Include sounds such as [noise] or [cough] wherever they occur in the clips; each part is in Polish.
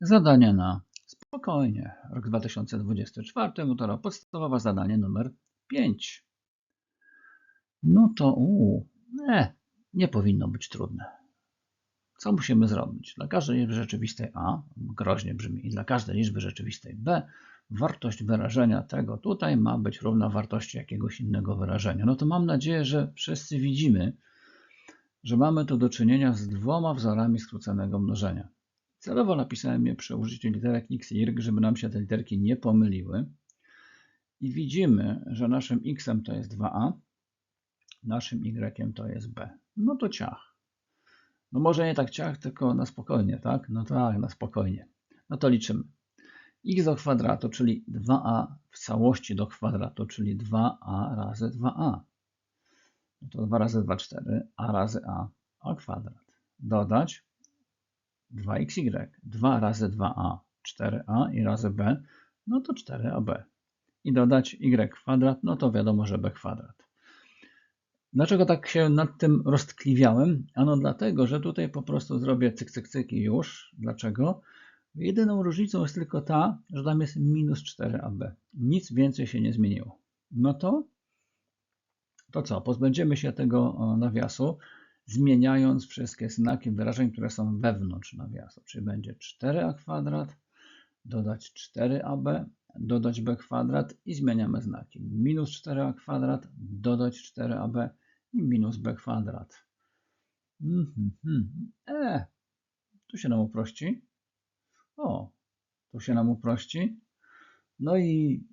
Zadanie na spokojnie. Rok 2024, motora podstawowa, zadanie numer 5. No to uu, nie, nie powinno być trudne. Co musimy zrobić? Dla każdej liczby rzeczywistej A, groźnie brzmi, i dla każdej liczby rzeczywistej B, wartość wyrażenia tego tutaj ma być równa wartości jakiegoś innego wyrażenia. No to mam nadzieję, że wszyscy widzimy, że mamy tu do czynienia z dwoma wzorami skróconego mnożenia. Celowo napisałem je przy użyciu literek x i y, żeby nam się te literki nie pomyliły. I widzimy, że naszym x to jest 2a, naszym y to jest b. No to ciach. No może nie tak ciach, tylko na spokojnie, tak? No tak, na spokojnie. No to liczymy. x do kwadratu, czyli 2a w całości do kwadratu, czyli 2a razy 2a. No to 2 razy 2, 4, a razy a, a kwadrat. Dodać 2xy. 2 razy 2a, 4a i razy b, no to 4ab. I dodać y kwadrat, no to wiadomo, że b kwadrat. Dlaczego tak się nad tym roztkliwiałem? Ano dlatego, że tutaj po prostu zrobię cyk, cyk, cyk i już. Dlaczego? Jedyną różnicą jest tylko ta, że tam jest minus 4ab. Nic więcej się nie zmieniło. No to, to co? Pozbędziemy się tego o, nawiasu, zmieniając wszystkie znaki wyrażeń, które są wewnątrz nawiasu. Czyli będzie 4a kwadrat, dodać 4ab, dodać b kwadrat i zmieniamy znaki. Minus 4a kwadrat, dodać 4ab i minus b kwadrat. Mhm, mhm. E, tu się nam uprości. O, tu się nam uprości. No i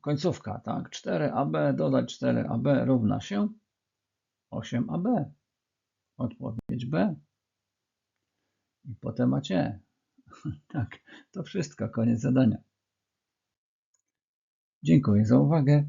końcówka, tak? 4ab dodać 4ab równa się 8ab. Odpowiedź B. I potem macie. [laughs] Tak, to wszystko, koniec zadania. Dziękuję za uwagę.